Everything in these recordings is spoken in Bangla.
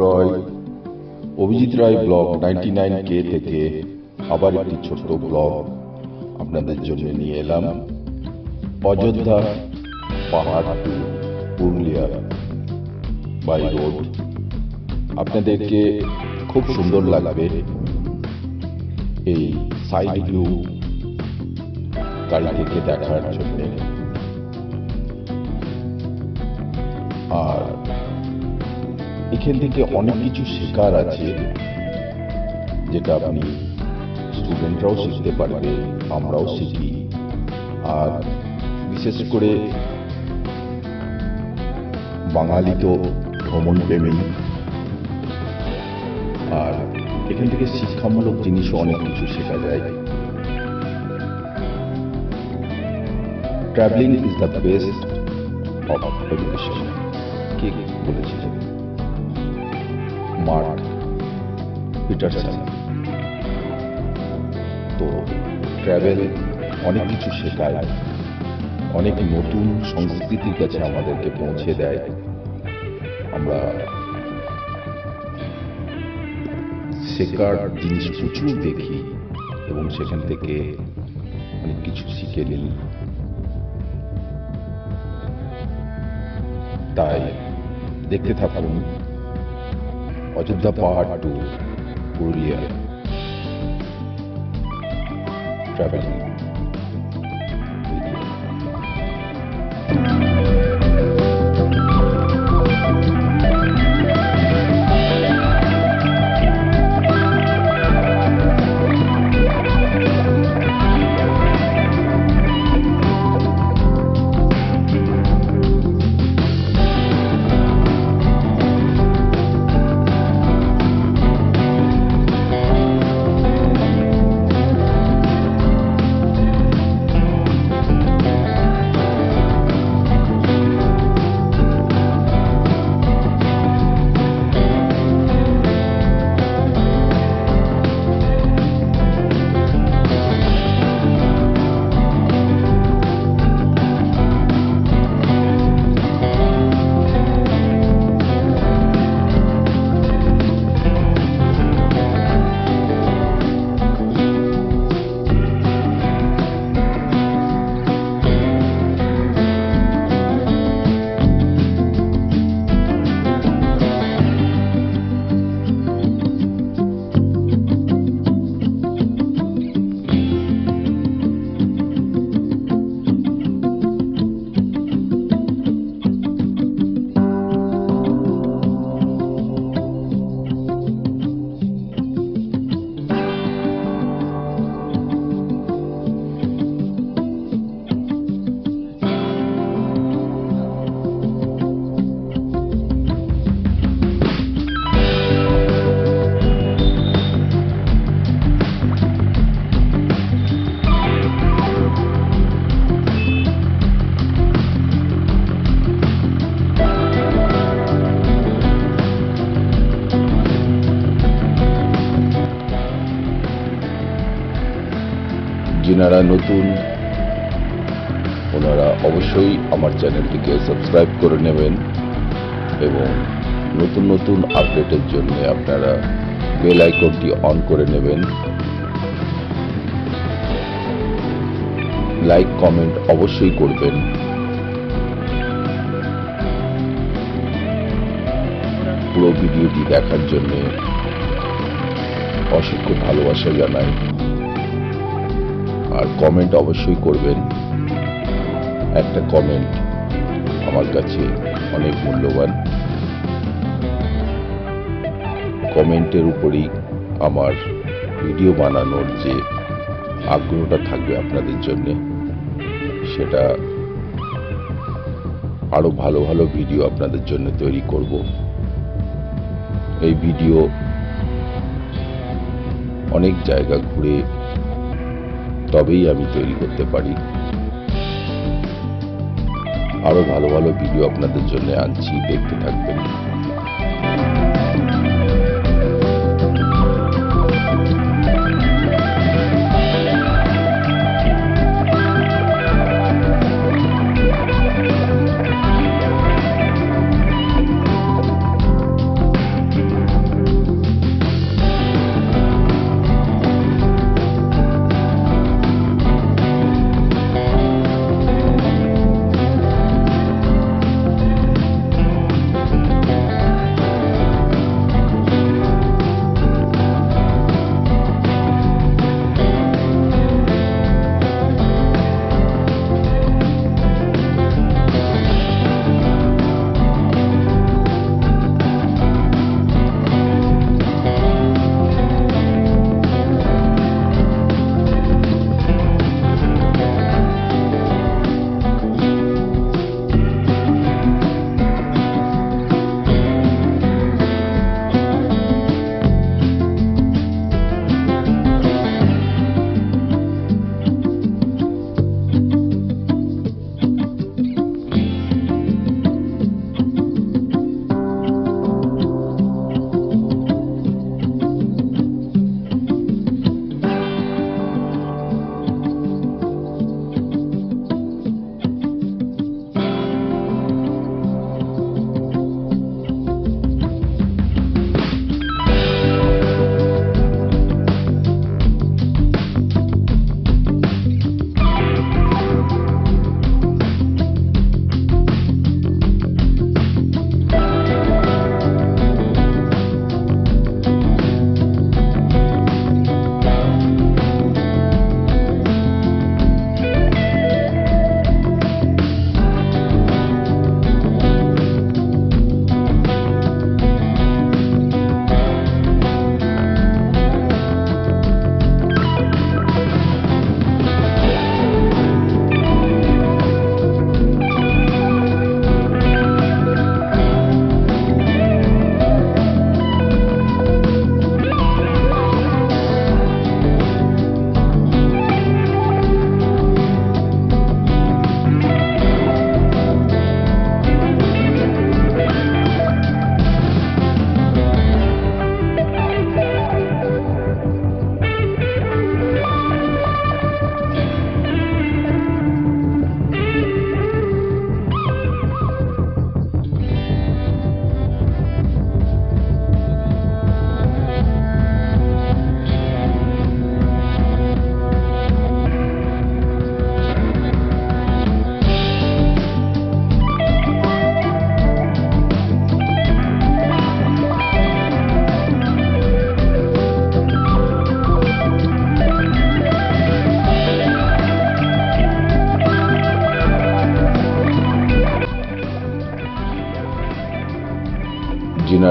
Roy Avijit Roy blog ninety nine কে থেকে আবার একটি ছোট্ট ব্লগ আপনাদের জন্য নিয়ে এলাম। অযোধ্যা, পাহাড়, পুরুলিয়া, বাই রোড। আপনাদেরকে খুব সুন্দর লাগবে এই সাইড ভিউ গাড়ি থেকে দেখার জন্য। এখান থেকে অনেক কিছু শেখার আছে যেটা আপনি স্টুডেন্টরাও শিখতে পারবে আমরাও শিখি। আর বিশেষ করে বাঙালি তো ভ্রমণ প্রেমী। আর এখান থেকে শিক্ষামূলক জিনিসও অনেক কিছু শেখা যায়। Travelling is the best of education কে বলেছিলেন মার্ক পিটারসন। তো ট্রাভেল অনেক কিছু শেখায়, অনেক নতুন সংস্কৃতির কাছে আমাদেরকে পৌঁছে দেয়। আমরা শেখার জিনিস প্রচুর দেখি এবং সেখান থেকে অনেক কিছু শিখে নিই। তাই দেখতে থাকুন অযোধ্যা পাহাড় টু পুরুলিয়া ট্রাভেলিং যিনারা নতুন, ওনারা অবশ্যই আমার চ্যানেলটিকে সাবস্ক্রাইব করে নেবেন এবং নতুন নতুন আপডেটের জন্য আপনারা বেল আইকনটি অন করে নেবেন। লাইক, কমেন্ট অবশ্যই করবেন। পুরো ভিডিওটি দেখার জন্য অসংখ্য ভালোবাসা জানাই। আর কমেন্ট অবশ্যই করবেন। একটা কমেন্ট আমার কাছে অনেক মূল্যবান। কমেন্টের উপরেই আমার ভিডিও বানানোর যে আগ্রহটা থাকবে আপনাদের জন্য, সেটা আরও ভালো ভালো ভিডিও আপনাদের জন্য তৈরি করব। এই ভিডিও অনেক জায়গা ঘুরে তবেই আমি তৈরি করতে পারি। আরও ভালো ভালো ভিডিও আপনাদের জন্য আনছি। দেখতে থাকবেন।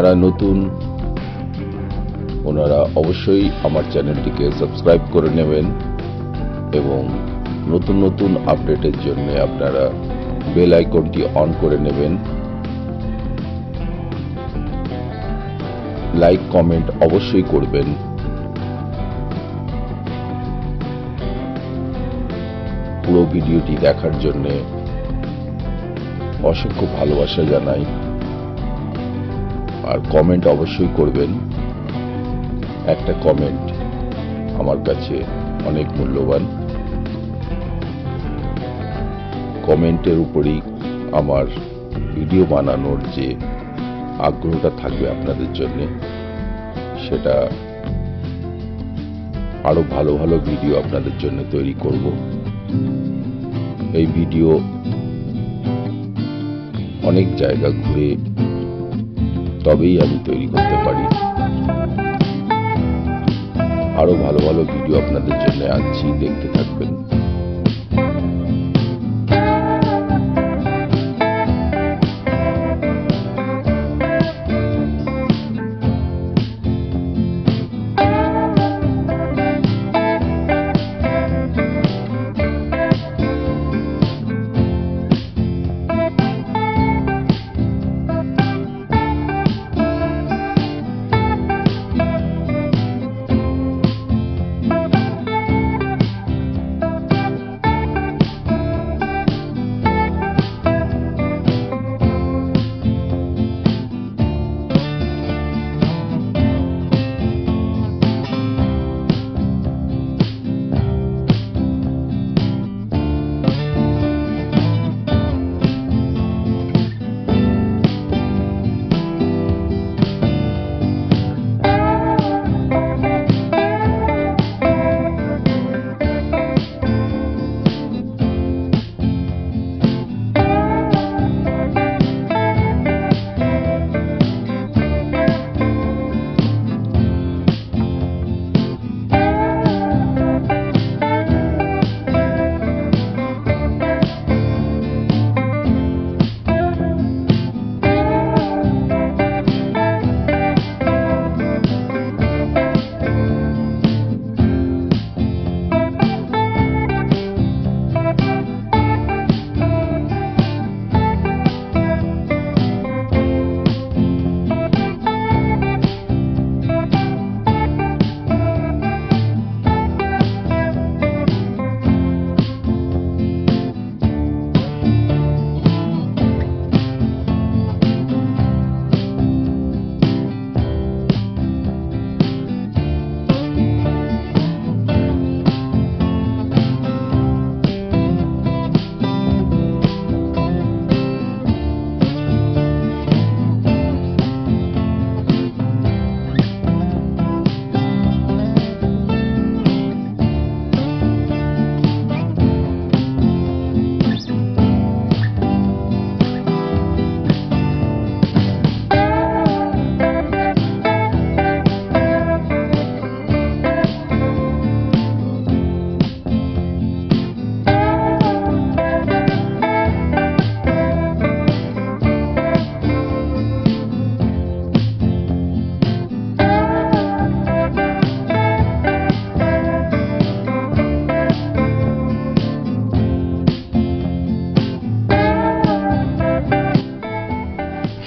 যেনারা নতুন, ওনারা অবশ্যই আমার চ্যানেলটিকে সাবস্ক্রাইব করে নেবেন এবং নতুন নতুন আপডেটের জন্য আপনারা বেল আইকনটি অন করে নেবেন। লাইক, কমেন্ট অবশ্যই করবেন। পুরো ভিডিওটি দেখার জন্য অসংখ্য ভালোবাসা জানাই। আর কমেন্ট অবশ্যই করবেন। একটা কমেন্ট আমার কাছে অনেক মূল্যবান। কমেন্টের উপরেই আমার ভিডিও বানানোর যে আগ্রহটা থাকবে আপনাদের জন্য, সেটা আরও ভালো ভালো ভিডিও আপনাদের জন্য তৈরি করব। এই ভিডিও অনেক জায়গা ঘুরে তবেই আমি তৈরি করতে পারি। আরও ভালো ভালো ভিডিও আপনাদের জন্য আনছি দেখতে থাকবেন।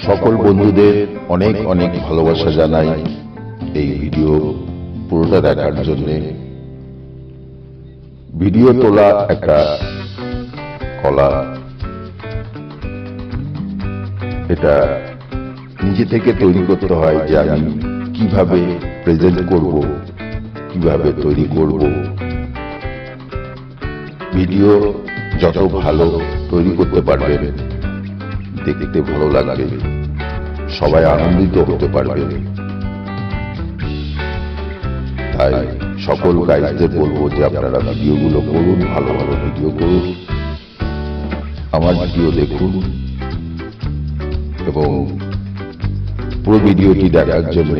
সকল বন্ধুদের অনেক অনেক ভালোবাসা জানাই এই ভিডিও পুরোটা দেখার জন্য। ভিডিও তোলা একটা কলা। এটা নিজে থেকে তৈরি করতে হয় যে আমি কীভাবে প্রেজেন্ট করব, কীভাবে তৈরি করব। ভিডিও যত ভালো তৈরি করতে পারবেন, দেখতে ভালো লাগবে। সবাই আনন্দিত হতে পারবে। তাই সকল গাইডদের বলব যে আপনারা ভিডিওগুলো করুন, ভালো ভালো ভিডিও করুন। আমার ভিডিও দেখুন এবং পুরো ভিডিওটি দেখার জন্য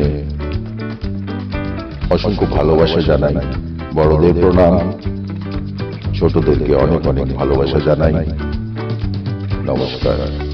অসংখ্য ভালোবাসা জানাই। বড়দের প্রণাম, ছোটদেরকে অনেক অনেক ভালোবাসা জানাই। নমস্কার।